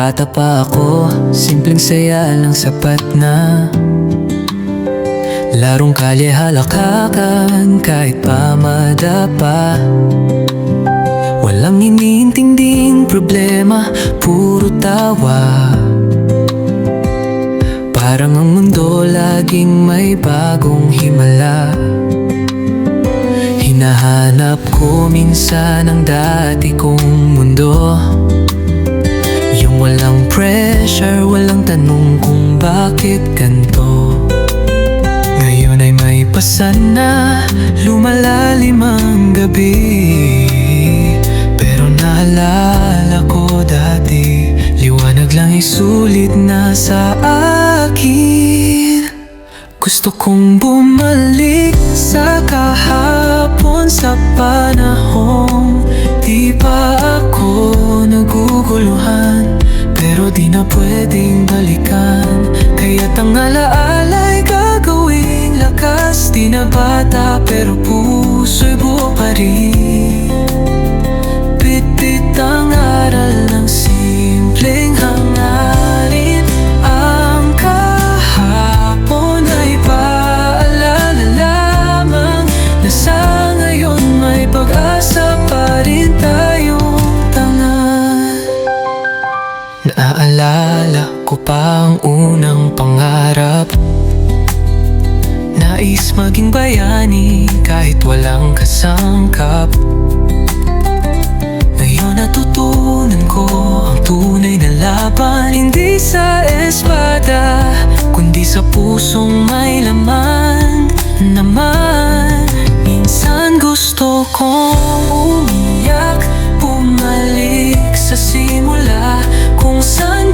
bata pa ako Simpleng saya lang sapat na. Larong kalye halakakan kahit pa madapa. Walang iniintinding problema, puro tawa. Parang ang mundo laging may bagong himala. Hinahanap ko minsan ang dati kong mundo walang pressure, walang tanong kung bakit ganito. Ngayon ay may pasan na lumalalim ang gabi. Pero naalala ko dati Liwanag lang isulit na sa akin. Gusto kong bumalik sa kahapon sa panahong Di pa ako naguguluhan na pwedeng balikan. Kaya't ang alaala'y gagawing lakas. Di na bata pero puso'y buo pa rin. Bit-bit ang aral ng simpleng hangarin. Ang kahapon ay paalala lamang Na sa ngayon may pag-asa pa rin tayong Naaalala ko pa ang unang pangarap. Nais maging bayani kahit walang kasangkap. Ngayon natutunan ko ang tunay na laban Hindi sa espada, kundi sa pusong may laman Naman, minsan gusto kong umiyak Bumalik sa simula kung saan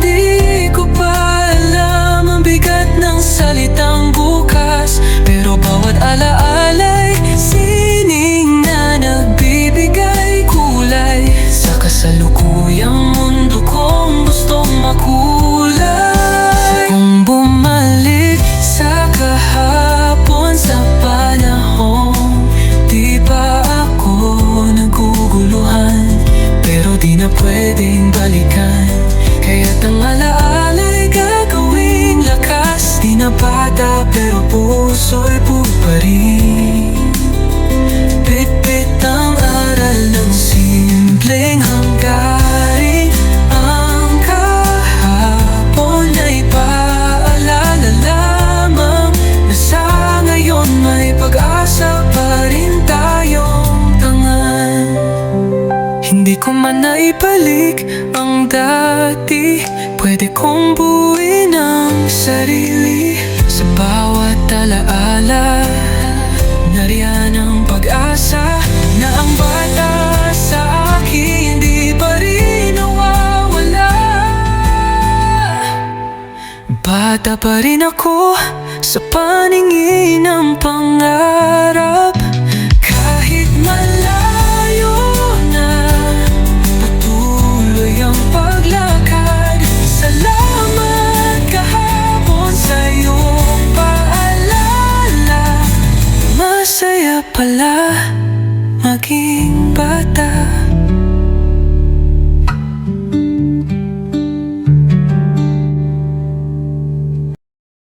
na bata pero puso'y pa rin Bit-bit ang aral ng simpleng hanggarin Ang kahapon ay paalala lamang Na sa ngayon may pag-asa pa rin tayong tangan. Hindi ko man naibalik ang dati. Pwede kong buuin ang sarili Bata pa rin ako Sa paningin ng pangarap. Kahit malayo